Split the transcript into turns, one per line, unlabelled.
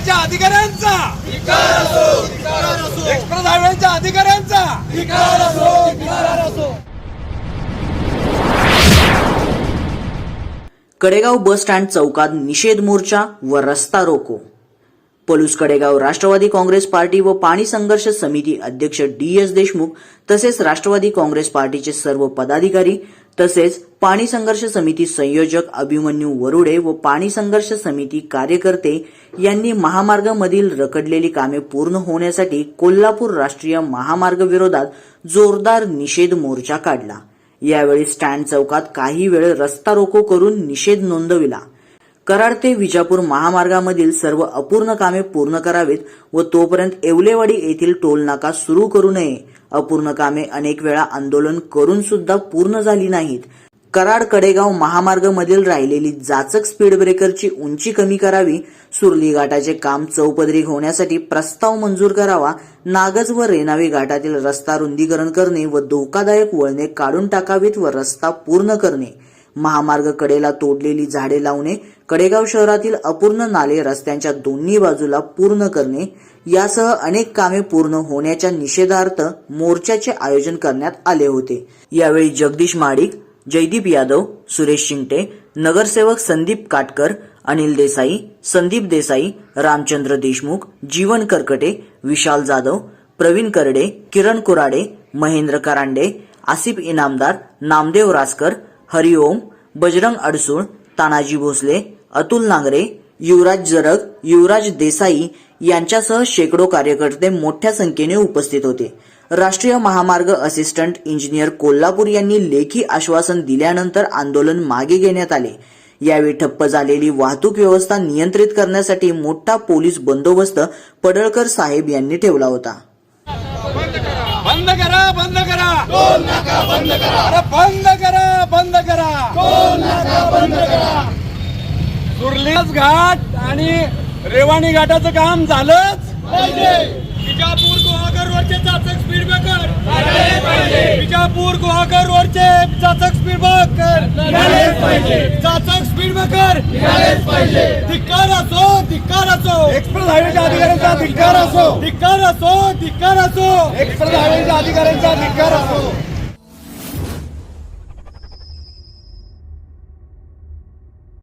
हायवेच्या अधिकाऱ्यांचा. एक्सप्रेस हायवेच्या अधिकाऱ्यांचा.
Kadegaon bus stand चौकात निषेध मोर्चा व रस्ता रोको. पलूस कडेगाव राष्ट्रवादी काँग्रेस पार्टी व पाणी संघर्ष समिती अध्यक्ष डी एस देशमुख तसेच राष्ट्रवादी काँग्रेस पार्टीचे सर्व पदाधिकारी तसेच पाणी संघर्ष समिती संयोजक अभिमन्यू वरुडे व पाणी संघर्ष समिती कार्यकर्ते यांनी महामार्गामधील रखडलेली कामे पूर्ण होण्यासाठी कोल्हापूर राष्ट्रीय महामार्ग विरोधात जोरदार निषेध मोर्चा काढला. यावेळी स्टँड चौकात काही वेळ रस्ता रोको करून निषेध नोंदविला. कराड ते विजापूर महामार्गामधील सर्व अपूर्ण कामे पूर्ण करावीत व तोपर्यंत येवलेवाडी येथील टोल नाका सुरू करू नये. अपूर्ण कामे अनेक वेळा आंदोलन करून सुद्धा पूर्ण झाली नाहीत. कराड कडेगाव महामार्गामधील राहिलेली जाचक स्पीड ब्रेकरची उंची कमी करावी सुरली घाटाचे काम चौपदरी होण्यासाठी प्रस्ताव मंजूर करावा नागज व रेणावी घाटातील रस्ता रुंदीकरण करणे व धोकादायक वळणे काढून टाकावीत व रस्ता पूर्ण करणे महामार्ग कडेला तोडलेली झाडे लावणे कडेगाव शहरातील अपूर्ण नाले रस्त्यांच्या दोन्ही बाजूला पूर्ण करणे यासह अनेक कामे पूर्ण होण्याच्या निषेधार्थ मोर्चाचे आयोजन करण्यात आले होते. यावेळी जगदीश माडिक जयदीप यादव सुरेश शिंगटे नगरसेवक संदीप काटकर अनिल देसाई संदीप देसाई रामचंद्र देशमुख जीवन करकटे विशाल जाधव प्रवीण करडे किरण कुराडे महेंद्र करांडे आसिफ इनामदार नामदेव रासकर हरिओम बजरंग अडसूळ तानाजी भोसले अतुल नांगरे युवराज जरग युवराज देसाई यांच्यासह शेकडो कार्यकर्ते मोठ्या संख्येने उपस्थित होते. राष्ट्रीय महामार्ग असिस्टंट इंजिनियर कोल्हापूर यांनी लेखी आश्वासन दिल्यानंतर आंदोलन मागे घेण्यात आले. यावेळी ठप्प झालेली वाहतूक व्यवस्था नियंत्रित करण्यासाठी मोठा पोलीस बंदोबस्त पडळकर साहेब यांनी ठेवला होता.
बंद करा बंद करा बंद करा. अरे बंद करा बंद करा बंद करा सुरलीस घाट आणि रेवाणी घाटाचं काम झालंच विजापूर गुहागर रोडचे चाचक स्पीड ब्रेकर विजापूर गुहागर रोडचे चाचक स्पीड ब्रेकर चाचक स्पीड ब्रेकर धिक्कार असो धिक्कार असो. एक्सप्रेस हायवेच्या अधिकाऱ्यांचा धिक्कार असो. धिक्कार असो धिक्कार असो. एक्सप्रेस हायवेच्या अधिकाऱ्यांचा धिक्कार असो.